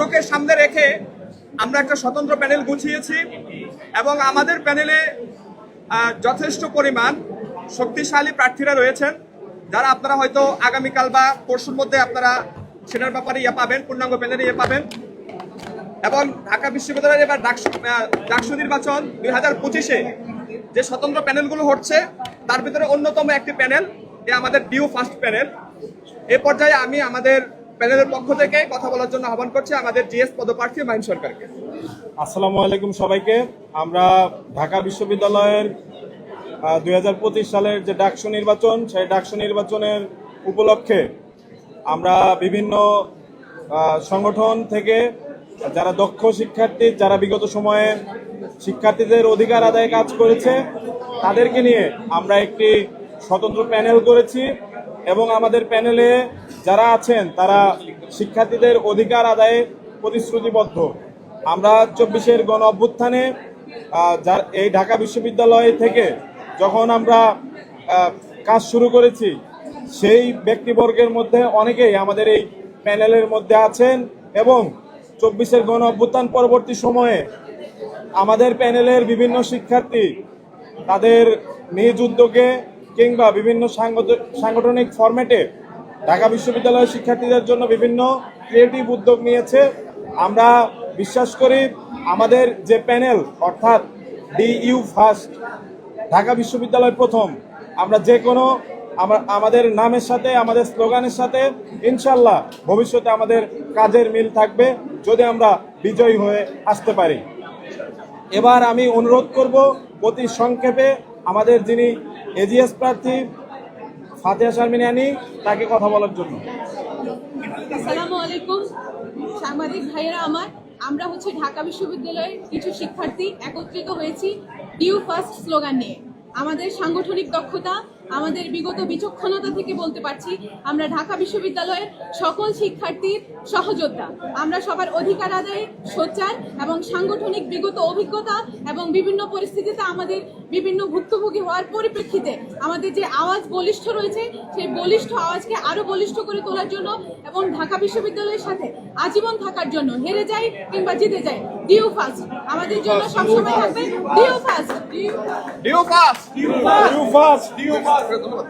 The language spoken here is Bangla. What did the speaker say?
লোকে সামনে রেখে আমরা একটা স্বতন্ত্র প্যানেল গুছিয়েছি এবং আমাদের প্যানেলে যথেষ্ট পরিমাণ শক্তিশালী প্রার্থীরা রয়েছেন, যারা আপনারা হয়তো আগামীকাল বা পরশুর মধ্যে আপনারা সেটার ব্যাপারে ইয়ে পাবেন, পূর্ণাঙ্গ প্যানেলে ইয়ে পাবেন। এবং ঢাকা বিশ্ববিদ্যালয়ের এবার ডাকসু নির্বাচন দুই হাজার পঁচিশে যে স্বতন্ত্র প্যানেলগুলো হচ্ছে, তার ভিতরে অন্যতম একটি প্যানেল, এ আমাদের ডিউ ফার্স্ট প্যানেল। এ পর্যায়ে আমি আমাদের প্যানেলের পক্ষ থেকে কথা বলার জন্য আহ্বান করছি আমাদের জিএস পদপ্রার্থী মাইন সরকারকে। আসসালামু আলাইকুম সবাইকে। আমরা ঢাকা বিশ্ববিদ্যালয়ের দুই হাজার পঁচিশ সালের যে ডাকসু নির্বাচন, সেই ডাকসু নির্বাচনের উপলক্ষে আমরা বিভিন্ন সংগঠন থেকে যারা দক্ষ শিক্ষার্থী, যারা বিগত সময়ে শিক্ষার্থীদের অধিকার আদায়ে কাজ করেছে, তাদেরকে নিয়ে আমরা একটি স্বতন্ত্র প্যানেল করেছি এবং আমাদের প্যানেলে যারা আছেন, তারা শিক্ষার্থীদের অধিকার আদায়ে প্রতিশ্রুতিবদ্ধ। আমরা চব্বিশের গণ অভ্যুত্থানে যার এই ঢাকা বিশ্ববিদ্যালয় থেকে যখন আমরা কাজ শুরু করেছি, সেই ব্যক্তিবর্গের মধ্যে অনেকেই আমাদের এই প্যানেলের মধ্যে আছেন এবং চব্বিশের গণ অভ্যুত্থান পরবর্তী সময়ে আমাদের প্যানেলের বিভিন্ন শিক্ষার্থী তাদের নিজ উদ্যোগে কিংবা বিভিন্ন সাংগঠনিক ফরম্যাটে ঢাকা বিশ্ববিদ্যালয়ের শিক্ষার্থীদের জন্য বিভিন্ন ক্রিয়েটিভ উদ্যোগ নিয়েছে। আমরা বিশ্বাস করি আমাদের যে প্যানেল অর্থাৎ ডিইউ ফার্স্ট ঢাকা বিশ্ববিদ্যালয় প্রথম, আমরা যে কোনো আমা- আমাদের নামের সাথে, আমাদের স্লোগানের সাথে ইনশাল্লাহ ভবিষ্যতে আমাদের কাজের মিল থাকবে, যদি আমরা বিজয়ী হয়ে আসতে পারি। এবার আমি অনুরোধ করব, অতি সংক্ষেপে আমাদের যিনি এজিএস প্রার্থী ফাতেহা শারমিন আনি তাকে কথা বলার জন্য। আসসালামু আলাইকুম। সাংবাদিক ভাইয়েরা আমার, আমরা হচ্ছে ঢাকা বিশ্ববিদ্যালয়ের কিছু শিক্ষার্থী একত্রিত হয়েছি ডিউ ফার্স্ট স্লোগান নিয়ে। আমাদের সাংগঠনিক দক্ষতা আমাদের বিগত বিচক্ষণতা থেকে বলতে পারছি, আমরা ঢাকা বিশ্ববিদ্যালয়ের সকল শিক্ষার্থীর সহযোদ্ধা। আমরা সবার অধিকার আদায়ে সোচ্চার এবং সাংগঠনিক বিগত অভিজ্ঞতা এবং বিভিন্ন পরিস্থিতিতে আমাদের বিভিন্ন ভুক্তভোগী হওয়ার পরিপ্রেক্ষিতে আমাদের যে আওয়াজ বলিষ্ঠ রয়েছে, সেই বলিষ্ঠ আওয়াজকে আরও বলিষ্ঠ করে তোলার জন্য এবং ঢাকা বিশ্ববিদ্যালয়ের সাথে আজীবন থাকার জন্য হেরে যাই কিংবা জিতে যাই ডিউ ফার্স্ট। আমাদের জন্য সবসময় থাকবে Dew First. Dew First You first! Dew First ধন্যবাদ